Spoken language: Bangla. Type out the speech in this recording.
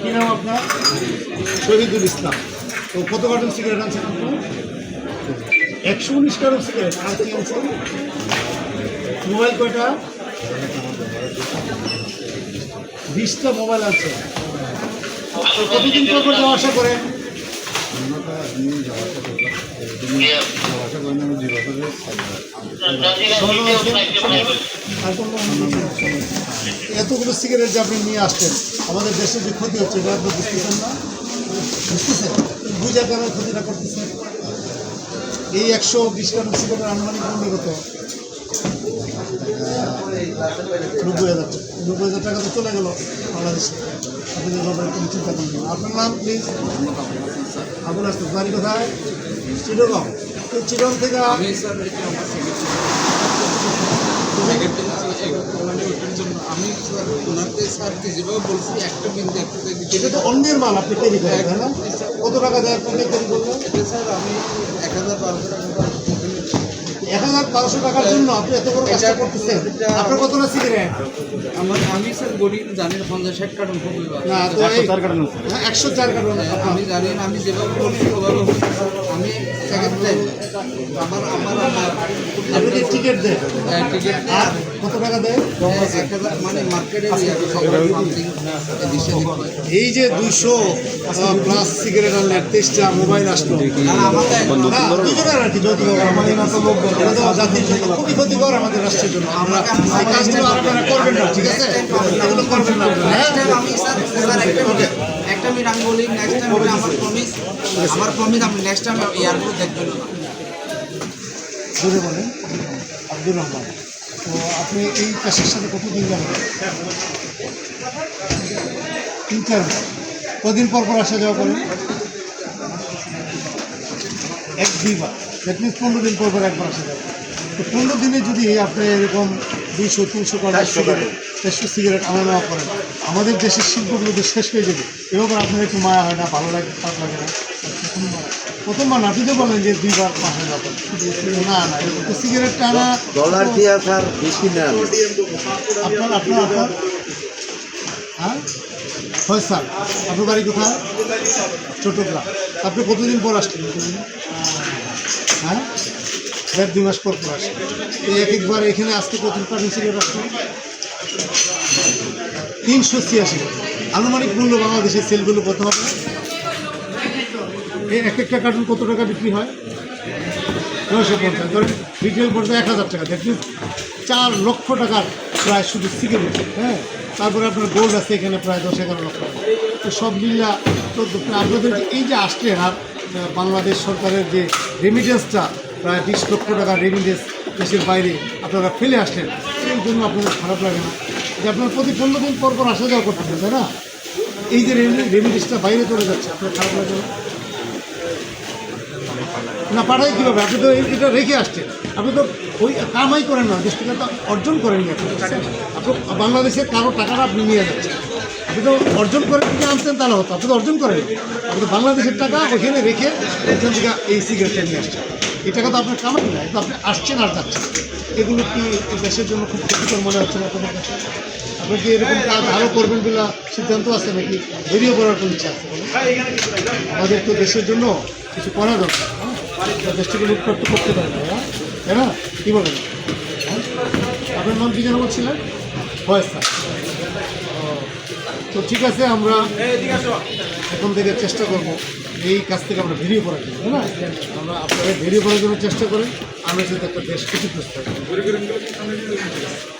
কি নাম আপনার? শহীদুল ইসলাম। তো কত কার্টন সিগারেট আনছেন আপনার একশো উনিশ কার্টন সিগারেট আর কি আনছেন? মোবাইল কয়টা? বিশটা মোবাইল আছে। কতদিন পর যাওয়া আসা করেন ভালো আছেন? আর কোনো এতগুলো সিগারেট যে আপনি নিয়ে আসছেন, আমাদের দেশে যে ক্ষতি হচ্ছে, এটা আপনি বুঝতেছেন না? বুঝতেছেন? বুঝার কারণে ক্ষতিটা করতেছেন। এই একশো বিশ কার্টন সিগারেটের আনুমানিক মূল্য কত? নব্বই হাজার টাকা। নব্বই হাজার টাকা তো চলে গেল বাংলাদেশে। আপনি কোনো চিন্তা করবেন আপনার নাম প্লিজ আসতে বাড়ি কোথায়? চিরগম চিরগম থেকে আমি স্যার এটা আমার সেকেন্ড মানে ওটার জন্য আমি স্যার ওনাকে স্যারকে যেভাবে বলছি একটা বিন্দু একটা এটা তো অন্যের মাল আপনি ক্যারি করেন না? কত টাকা দেয় আপনি ক্যারি করবেন এটা স্যার আমি এক হাজার বারোশো টাকা এক হাজার বারোশো টাকার জন্য আপনি এত বড় কাজটা করতেছেন। আপনার কতটা সিগারেট? আমার আমি স্যার গরিব জানি পঞ্চাশ ষাট কার্টন খুবই না হ্যাঁ, একশো চার কার্টন আমি জানি না আমি যেভাবে বলছি ওভাবে। আমি সেকেন্ড টাইম আমার আমার আপনি টিকিট দেন? টিকিট আর কত টাকা দেয়? মানে মার্কেটের এই যে দুইশো প্লাস সিগারেট আনলেন তেইশটা মোবাইল আসলো। জাতির জন্য খুবই ক্ষতিকর আমাদের রাষ্ট্রের জন্য। আমরা এই কাজগুলো আপনারা করবেন না ঠিক আছে? এগুলো করবেন না। আপনারা, হ্যাঁ? বলি নেক্সট টাইম আমার প্রমিস আমার প্রমিস আমি নেক্সট টাইম এয়ারপোর্ট দেখবেন না। জোরে বলেন। আব্দুর রহমান তো আপনি এই পেশার সাথে কতদিন যাবেন? তিন চার। কদিন পর পর আসা যাওয়া করেন? এক দুইবার দ্যাট মিনস পনেরো দিন পর পর একবার আসা যাবে তো পনেরো দিনে যদি আপনি এরকম দুইশো তিনশো টাকা চারশো সিগারেট আনা নেওয়া করেন আমাদের দেশের শিল্পগুলো তো শেষ হয়ে যাবে। এবার আপনার একটু মায়া হয় না? ভালো লাগে? খারাপ লাগে না? প্রথমবার। প্রথমবার না আপনি তো বলেন যে দুইবার যাওয়া করেন না না এরকম তো সিগারেটটা আনা ডলার দিয়া স্যার বেশি নেন আপনার আপনার আপনার? হ্যাঁ? হয় স্যার। আপনার বাড়ি কোথায়? চট্টগ্রাম। আপনি কতদিন পর আসছেন হ্যাঁ? দেড় দুই মাস পর পর আসেন তো এক একবার এখানে আসতে কত কার্টন সিগারেট আসছেন তিনশো ছিয়াশি। আনুমানিক মূল্য বাংলাদেশের সেলগুলো কত হবে? এই এক একটা কার্টুন কত টাকা বিক্রি হয়? নয়শো পঞ্চাশ। ধরেন রিটেল পড়ছে এক হাজার টাকা। মিনস চার লক্ষ টাকার প্রায় শুধু সিগারেট হ্যাঁ? তারপরে আপনার গোল্ড আছে এখানে প্রায় দশ এগারো লক্ষ টাকা। তো সব মিল্লা তো আপনাদের এই যে আসলেন আর বাংলাদেশ সরকারের যে রেমিডেন্সটা প্রায় বিশ লক্ষ টাকার রেমিডেন্স দেশের বাইরে আপনারা ফেলে আসলেন এই জন্য আপনাদের খারাপ লাগে না। যে আপনারা প্রতি পনেরো দিন পর পর আসা যাওয়া করতেছেন তাই না? এই যে রেমিডেন্সটা বাইরে চলে যাচ্ছে, আপনার খারাপ লাগে না? পাঠাই কীভাবে? আপনি তো এটা রেখে আসছেন। আপনি তো ওই কামাই করেন না, দেশ থেকে তো অর্জন করেন আপনি আপনি বাংলাদেশের কারও টাকাটা আপনি নিয়ে যাচ্ছেন। আপনি তো অর্জন করে যদি আনতেন তাহলে হতো, আপনি তো অর্জন করেন আপনি বাংলাদেশের টাকা ওখানে রেখে ওইখান থেকে এই সিগারেটটা নিয়ে আসছেন। এই টাকা তো আপনার কামাই না তো আপনি আসছেন আর যাচ্ছেন। এগুলো কি দেশের জন্য খুব ক্ষতিকর মনে হচ্ছে না আপনার কাছে? আপনি কি এরকম কাজ আরও করবেন বলে সিদ্ধান্ত আছে নাকি? বেরিয়ে পড়ার কোনো ইচ্ছা আছে? আমাদের তো দেশের জন্য কিছু করা দরকার। দেশটাকে লুটপাট করতে পারে না হ্যাঁ? তাই না? কী বলেন? হ্যাঁ? আপনার নাম কি যেন বলছিলেন? ও, তো ঠিক আছে, আমরা এখন থেকে চেষ্টা করব এই কাজ থেকে আমরা বেরিয়ে পড়ার জন্য না? আমরা আপনারা বেরিয়ে পড়ার জন্য চেষ্টা করেন আমরা যদি একটা দেশ চেষ্টা হয়